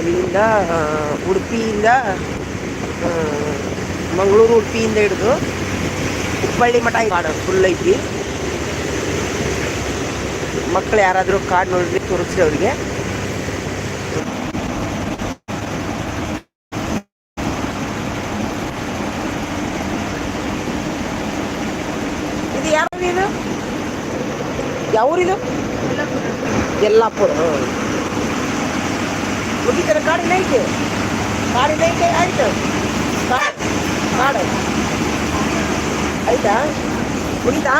ಎಲ್ಲಿಂದ ಉಡುಪಿಯಿಂದ ಮಂಗಳೂರು ಉಡುಪಿಯಿಂದ ಹಿಡಿದು ಹುಬ್ಬಳ್ಳಿ ಮಠ ಕಾಡು ಫುಲ್ ಐತಿ. ಮಕ್ಕಳು ಯಾರಾದರೂ ಕಾಡು ನೋಡಿದ್ರೆ ತೋರಿಸ್ರಿ ಅವರಿಗೆ. ಇದು ಯಾರು ಇದು? ಯಾವ ಊರಿದು ಯಲ್ಲಾಪುರ ಹ್ಞೂ ಮುಗಿತಾರ ಕಾಡಿನ ಐತೆ ಕಾಡಿನ ಐತೆ ಆಯ್ತು ಕಾಡು ಕಾಡು ಆಯ್ತಾ ಮುಗಿತಾ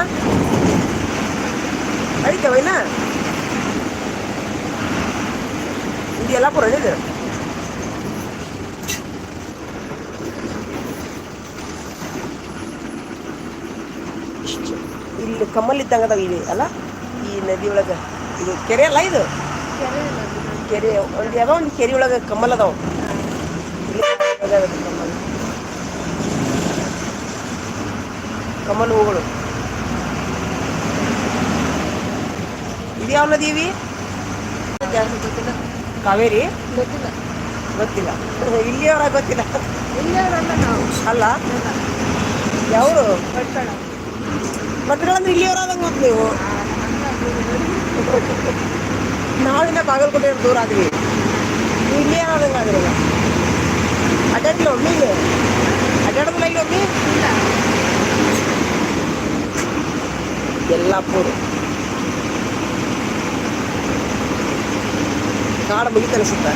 ಐತೆ ವೈನಾ ಇದು ಯಲ್ಲಾಪುರ ಇದು ಇಷ್ಟು ಇಲ್ಲಿ ಕಮ್ಮಲ್ ಇದ್ದಂಗೆ ಅದಾವ ಇಲ್ಲಿ ಅಲ್ಲ ಈ ನದಿ ಒಳಗೆ ಇದು ಕೆರೆ ಅಲ್ಲ ಇದು ಕೆರೆ ಒಂದು ಯಾವ ಒಂದು ಕೆರೆ ಒಳಗೆ ಕಮಲ್ ಅದಾವ. ಕಮಲ್ ಹೂಗಳು. ಇದು ಯಾವ ನದಿ ಗೊತ್ತಿಲ್ಲ ಕಾವೇರಿ? ಗೊತ್ತಿಲ್ಲ. ಗೊತ್ತಿಲ್ಲ ಇಲ್ಲಿಯವರ ಗೊತ್ತಿಲ್ಲ. ಅಲ್ಲ. ಯಾವರು ಭಟ್ಕಳ. ಇಲ್ಲಿಯವರಾದಂಗೆ ಗೊತ್ತು ನೀವು. ನಾವಿನ್ನ ಬಾಗಲಕೋಟೆ ದೂರ ಆದ್ವಿ ನೀವು ಇಲ್ಲೇ ಆದಂಗೆ ಆಗಿರಲ್ಲ ಅಡ್ಡಾಡಿಲ್ಲ ಒಮ್ಮೆ ಇಲ್ಲಿ ಅಡ್ಡಾಡೋದಿಲ್ಲ ಇಲ್ಲಿ ಒಮ್ಮೆ ಇಲ್ಲ ಯಲ್ಲಾಪುರ ಕಾಡು ಮುಗಿತ ಅನಿಸುತ್ತೆ